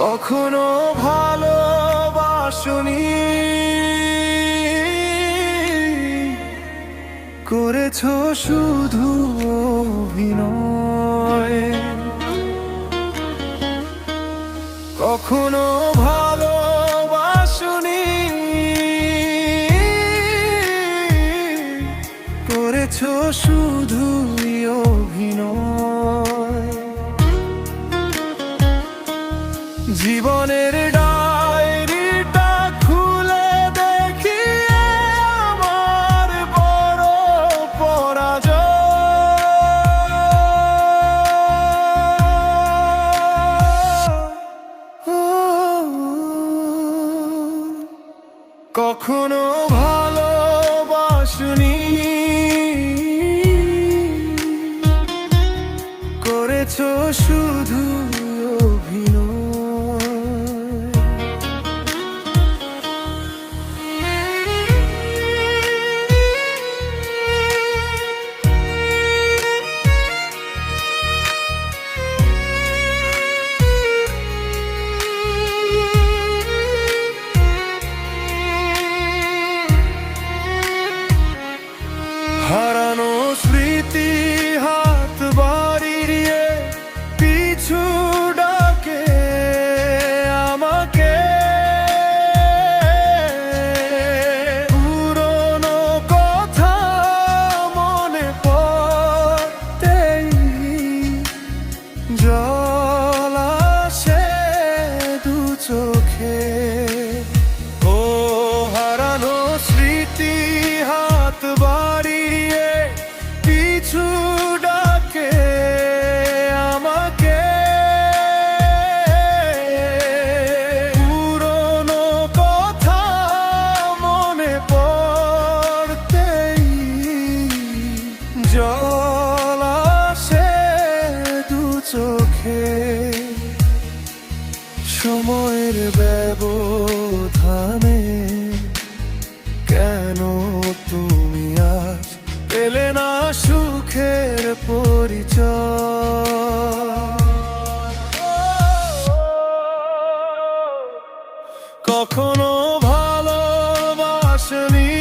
কখনো ভালোবাসুনি। করেছ শুধু অভিনয়। কখনো জীবনের ডায়েরিটা খুলে দেখি আমার বড় কখনো ভালোবাসনি। করেছ শুধু সময়ের ব্যবধানে কেন তুমি আজ পেলে না সুখের পরিচয়? কখনো ভালোবাসনি?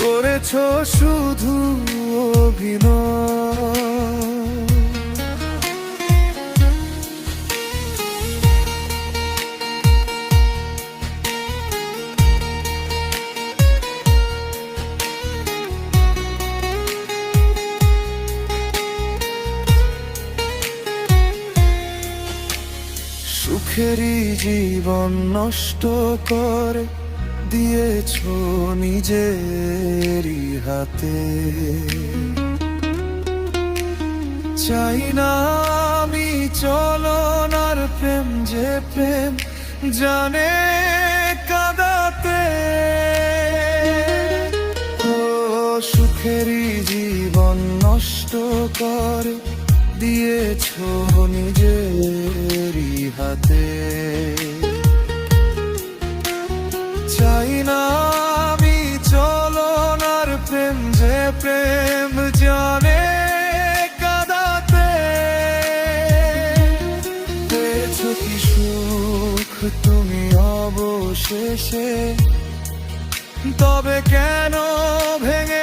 করেছ শুধু সুখেরই জীবন নষ্ট করে দিয়েছ নিজেরই হাতে। চাই না আমি চলনার প্রেম যে প্রেম জানে কাদাতে। ও সুখেরই জীবন নষ্ট করে দিয়েছ নিজেরই হাতে চাই না আমি চলনার প্রেম যে প্রেম জানে কাদাতে। পেয়েছ কি সুখ তুমি অবশেষে? তবে কেন ভেঙেছ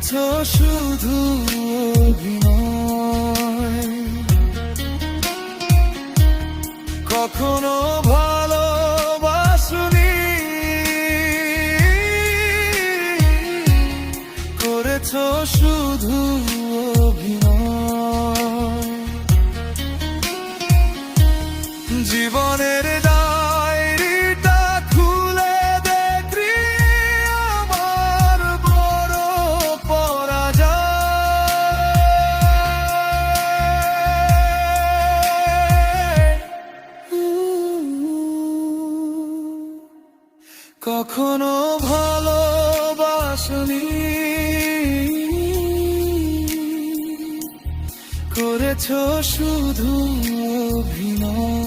করেছ শুধু কখনো কখনো ভালোবাসনি। করেছ শুধু কোনো ভালোবাসনি। করেছ শুধু অভিনয়।